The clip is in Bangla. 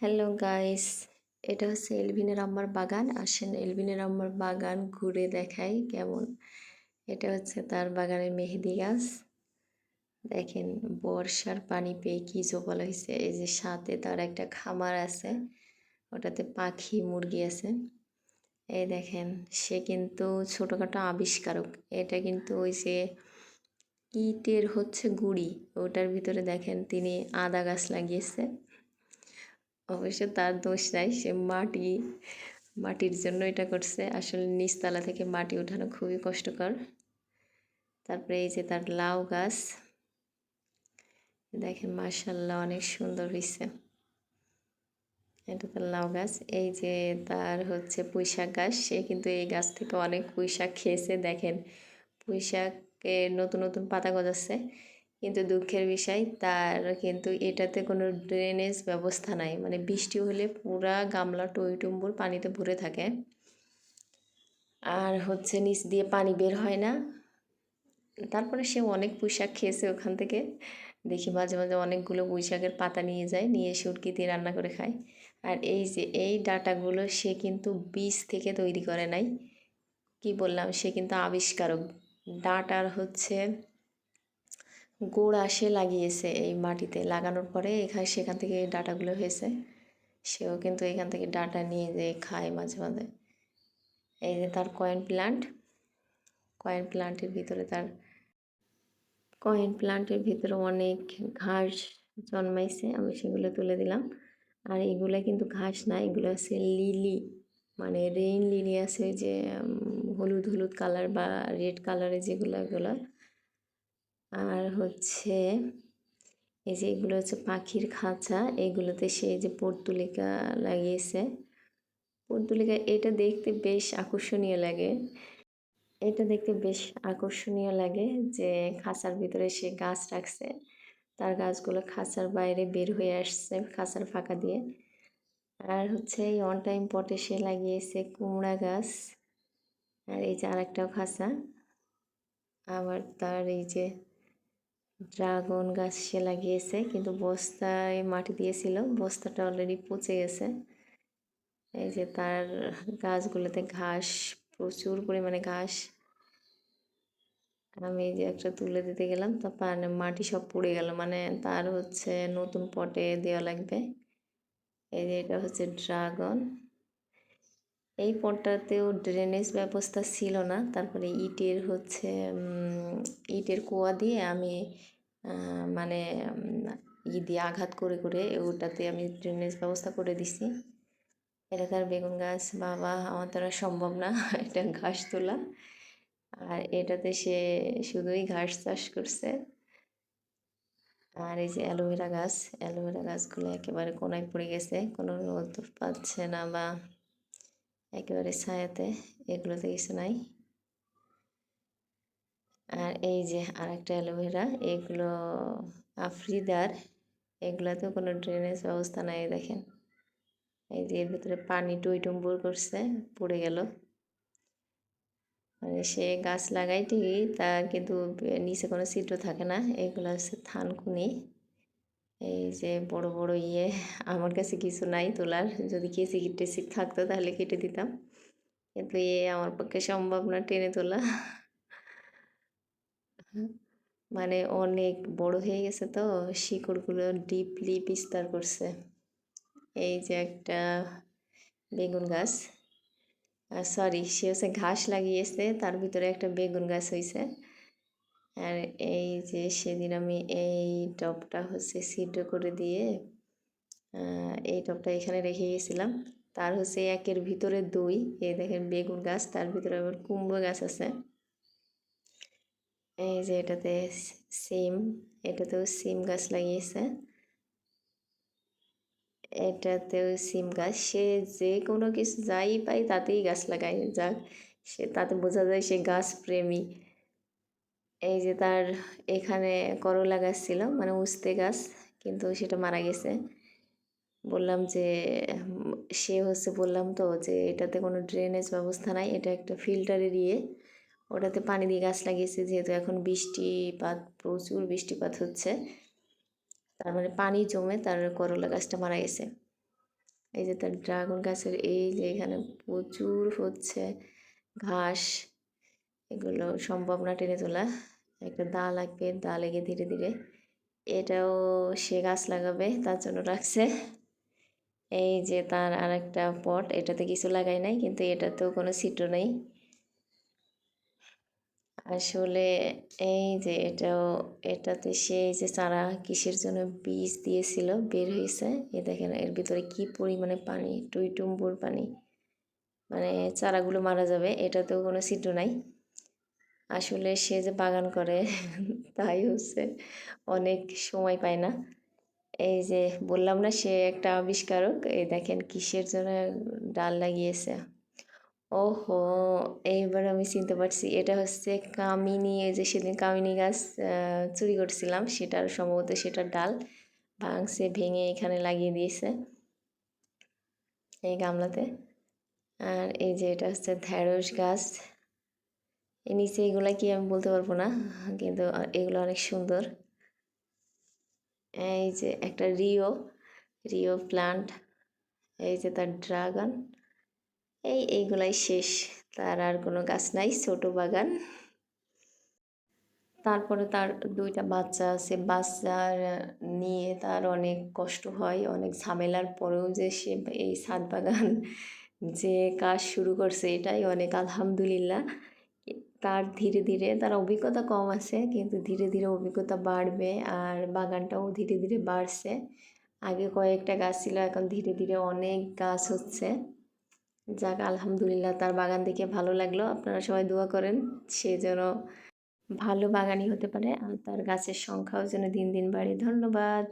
হ্যালো গাইস, এটা হচ্ছে এলভিনের আম্মার বাগান। আসেন এলভিনের আম্মার বাগান ঘুরে দেখাই কেমন। এটা হচ্ছে তার বাগানের মেহেদি গাছ। দেখেন বর্ষার পানি পেয়ে কি জোপাল হয়েছে। এই যে সাথে তার একটা খামার আছে, ওটাতে পাখি, মুরগি আছে। এই দেখেন, সে কিন্তু ছোটোখাটো আবিষ্কারক। এটা কিন্তু ওই যে ইটের হচ্ছে গুড়ি, ওটার ভিতরে দেখেন তিনি আদা গাছ লাগিয়েছে। অবশ্য তার দোষ নাই, সে মাটি, মাটির জন্য এটা করছে। আসলে নিচতলা থেকে মাটি ওঠানো খুবই কষ্টকর। তারপরে এই যে তার লাউ গাছ, দেখেন মার্শাল্লাহ অনেক সুন্দর হয়েছে এটা তার লাউ গাছ, এই যে তার হচ্ছে পুঁইশাক গাছ, সে কিন্তু এই গাছ থেকে অনেক পুঁইশাক খেয়েছে। দেখেন পুঁইশাকের নতুন নতুন পাতা গজাচ্ছে। কিন্তু দুঃখের বিষয়, তার কিন্তু এটাতে কোনো ড্রেনেজ ব্যবস্থা নাই। মানে বৃষ্টি হলে পুরা গামলা টইটুম্বুর পানিতে ভরে থাকে। আর হচ্ছে নিচ দিয়ে পানি বের হয় না। তারপরে সে অনেক পুঁইশাক খেয়েছে ওখান থেকে। দেখি মাঝে মাঝে অনেকগুলো পুঁইশাকের পাতা নিয়ে যায়, নিয়ে সুটকি দিয়ে রান্না করে খায়। আর এই যে এই ডাটাগুলো সে কিন্তু বীজ থেকে তৈরি করে নাই। কি বললাম? সে কিন্তু আবিষ্কারক। ডাটার হচ্ছে গোড়া সে লাগিয়েছে এই মাটিতে। লাগানোর পরে এখানে সেখান থেকে ডাটাগুলো হয়েছে। সেও কিন্তু এখান থেকে ডাটা নিয়ে যেয়ে খায় মাঝে মাঝে। এই যে তার কয়েন প্লান্ট। কয়েন প্লান্টের ভিতরে তার কয়েন প্লান্টের ভিতরে অনেক ঘাস জন্মাইছে। আমি সেগুলো তুলে দিলাম। আর এগুলো কিন্তু ঘাস না, এগুলো হচ্ছে লিলি। মানে রেইন লিলি আছে যে হলুদ হলুদ কালার বা রেড কালারের যেগুলো, এগুলো আর হচ্ছে এই যে এগুলো হচ্ছে পাখির খাঁচা, এগুলোতে সে যে পর্তুলিকা লাগিয়েছে। পর্তুলিকা, এটা দেখতে বেশ আকর্ষণীয় লাগে। এটা দেখতে বেশ আকর্ষণীয় লাগে যে খাঁচার ভিতরে সে গাছ রাখছে। তার গাছগুলো খাঁচার বাইরে বের হয়ে আসছে খাঁচার ফাঁকা দিয়ে। আর হচ্ছে এই অন টাইম পটে সে লাগিয়েছে কুমড়া গাছ। আর এই যে আরেকটাও খাঁচা। আবার তার এই যে ড্রাগন গাছ সে লাগিয়েছে, কিন্তু বস্তায় মাটি দিয়েছিল, বস্তাটা অলরেডি পচে গেছে। এই যে তার গাছগুলোতে ঘাস, প্রচুর পরিমাণে ঘাস। আমি এই যে একটা তুলে দিতে গেলাম তা মাটি সব পড়ে গেল মানে তার হচ্ছে নতুন পটে দেওয়া লাগবে। এই যে এটা হচ্ছে ড্রাগন। এই পটটাতেও ড্রেনেজ ব্যবস্থা ছিল না। তারপরে ইটের হচ্ছে ইটের কুয়া দিয়ে আমি মানে ই দিয়ে আঘাত করে করে ওটাতে আমি ড্রেনেজ ব্যবস্থা করে দিছি। এটা তার বেগুন গাছ, বাবা, আমার দ্বারা সম্ভব না এটা ঘাস তোলা। আর এটাতে সে শুধুই ঘাস চাষ করছে। আর এই যে অ্যালোভেরা গাছ, অ্যালোভেরা গাছগুলো একেবারে কোনায় পড়ে গেছে, কোনো রোদ পাচ্ছে না বা একেবারে ছায়াতে এগুলোতে কিছু নাই আর এই যে আর একটা অ্যালোভেরা, এগুলো আফ্রিদার, এগুলাতেও কোনো ড্রেনেজ ব্যবস্থা নাই, দেখেন। এই যে এর ভিতরে পানি টুইটুম্বুর করছে, পড়ে গেল। মানে সে গাছ লাগাই ঠিকই, তার কিন্তু নিচে কোনো ছিদ্র থাকে না, এগুলো হচ্ছে থানকুনি। এই যে বড় বড় ইয়ে আমার কাছে কিছু নাই তোলার। যদি কেসি টেসি থাকতো তাহলে কেটে দিতাম। কিন্তু এ আমার পক্ষে সম্ভব না টেনে তোলা। মানে অনেক বড় হয়ে গেছে তো, শিকড়গুলো ডিপলি বিস্তার করছে। এই যে একটা বেগুন গাছ। সরি, সে হচ্ছে ঘাস লাগিয়েছে, তার ভিতরে একটা বেগুন গাছ হয়েছে আর এই যে সেদিন আমি এই টপটা হচ্ছে সিদ্ধ করে দিয়ে এই টপটা এখানে রেখে গেছিলাম। তার হচ্ছে একের ভিতরে দুই, এই দেখেন বেগুন গাছ, তার ভিতরে আবার কুমড়ো গাছ আছে। এই যে এটাতে সিম, এটাতেও সিম গাছ লাগিয়েছে। এটাতেও সিম গাছ, সে যে কোনো কিছু যাই পাই তাতেই গাছ লাগায়। যাক, সে তাতে বোঝা যায় সে গাছ প্রেমী। এই যে তার এখানে করলা গাছ ছিল মানে উস্তে গাছ, কিন্তু সেটা মারা গেছে। বললাম যে, সে হচ্ছে বললাম তো যে, এটাতে কোনো ড্রেনেজ ব্যবস্থা নাই, এটা একটা ফিল্টারের ইয়ে। ওটাতে পানি দিয়ে গাছ লাগিয়েছে, যেহেতু এখন বৃষ্টিপাত, প্রচুর বৃষ্টিপাত হচ্ছে। তার মানে পানি জমে তার করলা গাছটা মারা গেছে। এই যে তার ড্রাগন গাছের, এই যে এখানে প্রচুর হচ্ছে ঘাস, এগুলো সম্ভব না টেনে তোলা। একটা দা লাগবে দা লেগে ধীরে ধীরে। এটাও সে গাছ লাগাবে, তার জন্য রাখছে। এই যে তার আর একটা পট, এটাতে কিছু লাগাই নাই, কিন্তু এটাতেও কোনো ছিদ্র নেই। আসলে এই যে এটাও, এটাতে সে যে চারা কিসের জন্য বীজ দিয়েছিল, বের হয়েছে। এ দেখেন, এর ভিতরে কি পরিমাণে পানি, টুইটুম্বুর পানি। মানে চারাগুলো মারা যাবে, এটাতেও কোনো ছিদ্র নাই। আসলে সে যে বাগান করে, তাই হচ্ছে অনেক সময় পায় না। এই যে বললাম না, সে একটা আবিষ্কারক, এই দেখেন কিসের জন্য ডাল লাগিয়েছে। ওহো, এইবার আমি চিনতে পারছি। এটা হচ্ছে কামিনী, এই যে সেদিন কামিনী গাছ চুরি করছিলাম, সেটার সম্ভবত সেটার ডাল ভাঙছে, ভেঙে এখানে লাগিয়ে দিয়েছে এই গামলাতে। আর এই যে এটা হচ্ছে ঢেঁড়স গাছ। নিচে এগুলা কি আমি বলতে পারব না, কিন্তু এগুলো অনেক সুন্দর। এই যে একটা রিও রিও প্লান্ট, এই যে তার ড্রাগন, এই এইগুলাই শেষ। তার আর কোনো গাছ নাই, ছোট বাগান। তারপরে তার দুইটা বাচ্চা আছে। বাচ্চার নিয়ে তার অনেক কষ্ট হয়, অনেক ঝামেলার পরেও যে সে এই ছাদ বাগান যে কাজ শুরু করছে, এটাই অনেক আলহামদুলিল্লাহ। তার ধীরে ধীরে তার অভিজ্ঞতা কম আছে, কিন্তু ধীরে ধীরে অভিজ্ঞতা বাড়বে আর বাগানটাও ধীরে ধীরে বাড়ছে। আগে কয়েকটা গাছ ছিল, এখন ধীরে ধীরে অনেক গাছ হচ্ছে। যাক, আলহামদুলিল্লাহ তার বাগান দেখে ভালো লাগল। আপনারা সবাই দোয়া করেন সে যেন ভালো বাগানই হতে পারে আর তার গাছের সংখ্যাও যেন দিন দিন বাড়ে। ধন্যবাদ।